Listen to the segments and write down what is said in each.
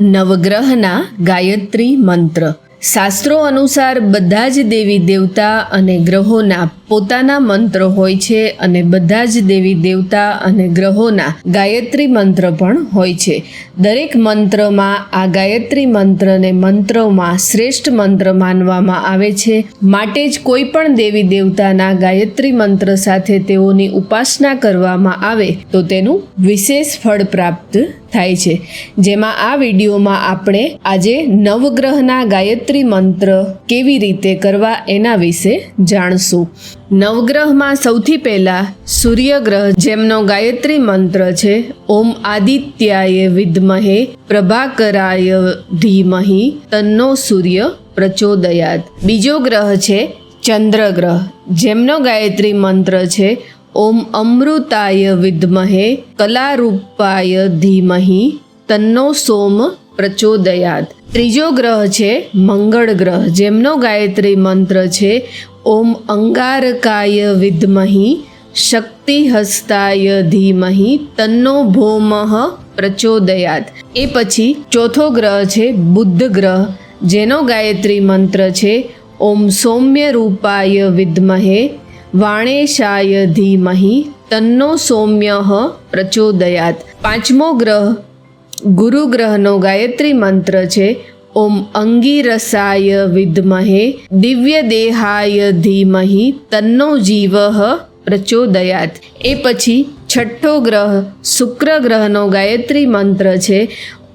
નવગ્રહના ગાયત્રી મંત્ર. શાસ્ત્રો અનુસાર બધા જ દેવી દેવતા અને ગ્રહોના પોતાના મંત્ર હોય છે અને બધા જ દેવી દેવતા અને ગ્રહોના ગાયત્રી મંત્ર પણ હોય છે. દરેક મંત્રમાં આ ગાયત્રી મંત્રને મંત્રોમાં શ્રેષ્ઠ મંત્ર માનવામાં આવે છે. માટે જ કોઈ પણ દેવી દેવતાના ગાયત્રી મંત્ર સાથે તેઓની ઉપાસના કરવામાં આવે તો તેનું વિશેષ ફળ પ્રાપ્ત થાય છે. જેમાં આ વિડીયોમાં આપણે આજે નવગ્રહના ગાયત્રી મંત્ર કેવી રીતે કરવા એના વિશે જાણશું. નવગ્રહમાં સૌથી પહેલાં સૂર્યગ્રહ જેમનો ગાયત્રી મંત્ર છે, ઓમ આદિત્યાય વિદ્મહે પ્રભાકરાય ધીમહિ તન્નો સૂર્ય પ્રચોદયાત. બીજો ગ્રહ છે, ચંદ્રગ્રહ. જેમનો ગાયત્રી મંત્ર છે ઓમ અમૃતાય વિદ્મહે કલારૂપાય ધીમહિ તન્નો સોમ પ્રચોદયાત ત્રીજો ગ્રહ છે મંગળ ગ્રહ, જેમનો ગાયત્રી મંત્ર છે ઓમ અંગારકાય વિદ્મહિ શક્તિ હસ્તાય ધીમહિ તન્નો ભૌમઃ પ્રચોદયાત એ પછી ચોથો ગ્રહ છે બુદ્ધ ગ્રહ, જેનો ગાયત્રી મંત્ર છે ઓમ સૌમ્ય રૂપાય વિદ્મહે વાણેશાય ધીમહિ તન્નો સૌમ્ય પ્રચોદયાત। પાંચમો ગ્રહ ગુરુ ગ્રહનો ગાયત્રી મંત્ર છે, ઓમ અંગીરસાય વિદ્મહે દિવ્ય દેહાય ધીમહિ તન્નો જીવ પ્રચોદયાત। એ પછી છઠ્ઠો ગ્રહ શુક્ર ગ્રહનો ગાયત્રી મંત્ર છે,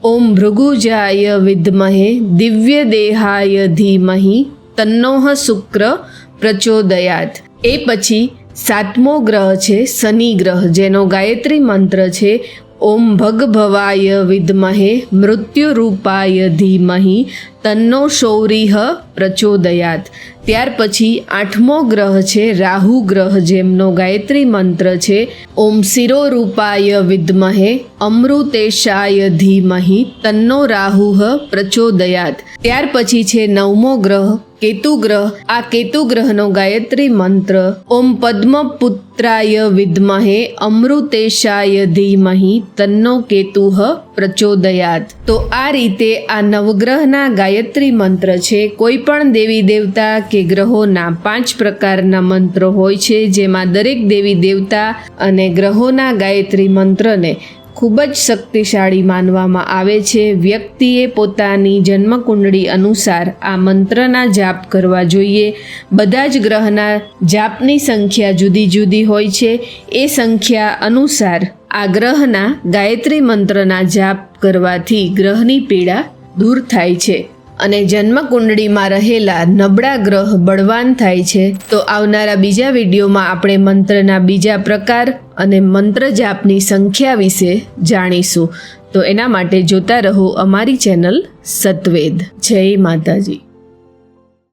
ઓમ ભૃગુજાય વિદ્મહે દિવ્ય દેહાય ધીમહિ તન્નોહ શુક્ર પ્રચોદયાત। એ પછી સાતમો ગ્રહ છે શનિ ગ્રહ, જેનો ગાયત્રી મંત્ર છે, ઓમ ભગભવાય વિદ્મહે મૃત્યુરૂપાય ધીમહી, તન્નો શૌરીહ પ્રચોદયાત. ત્યાર પછી આઠમો ગ્રહ છે રાહુ ગ્રહ, જેમનો ગાયત્રી મંત્ર છે, ઓમ શિરોરૂપાય વિદ્મહે, અમૃતેશાય ધીમહિ, તન્નો રાહુહ પ્રચોદયાત. ત્યાર પછી છે નવમો ગ્રહ, કેતુ ગ્રહ. આ કેતુ ગ્રહનો ગાયત્રી મંત્ર, ઓમ પદ્મપુત્રાય વિદ્મહે, અમૃતેશાય ધીમહિ, તન્નો કેતુઃ પ્રચોદયાત. તો આ રીતે આ નવગ્રહના ગાયત્રી મંત્ર છે. કોઈ પણ દેવી દેવતા કે ગ્રહોના પાંચ પ્રકારના મંત્રો હોય છે, જેમાં દરેક દેવી દેવતા અને ગ્રહોના ગાયત્રી મંત્રને ખૂબ જ શક્તિશાળી માનવામાં આવે છે. વ્યક્તિએ પોતાની જન્મકુંડળી અનુસાર આ મંત્રના જાપ કરવા જોઈએ. બધા જ ગ્રહના જાપની સંખ્યા જુદી જુદી હોય છે. એ સંખ્યા અનુસાર આ ગ્રહના ગાયત્રી મંત્રના જાપ કરવાથી ગ્રહની પીડા દૂર થાય છે અને જન્મકુંડળીમાં રહેલા નબળા ગ્રહ બળવાન થાય છે. તો આવનારા બીજા વિડીયોમાં આપણે મંત્રના બીજા પ્રકાર અને મંત્ર જાપની સંખ્યા વિશે જાણીશું. તો એના માટે જોતા રહો અમારી ચેનલ સત્વેદ. જય માતાજી.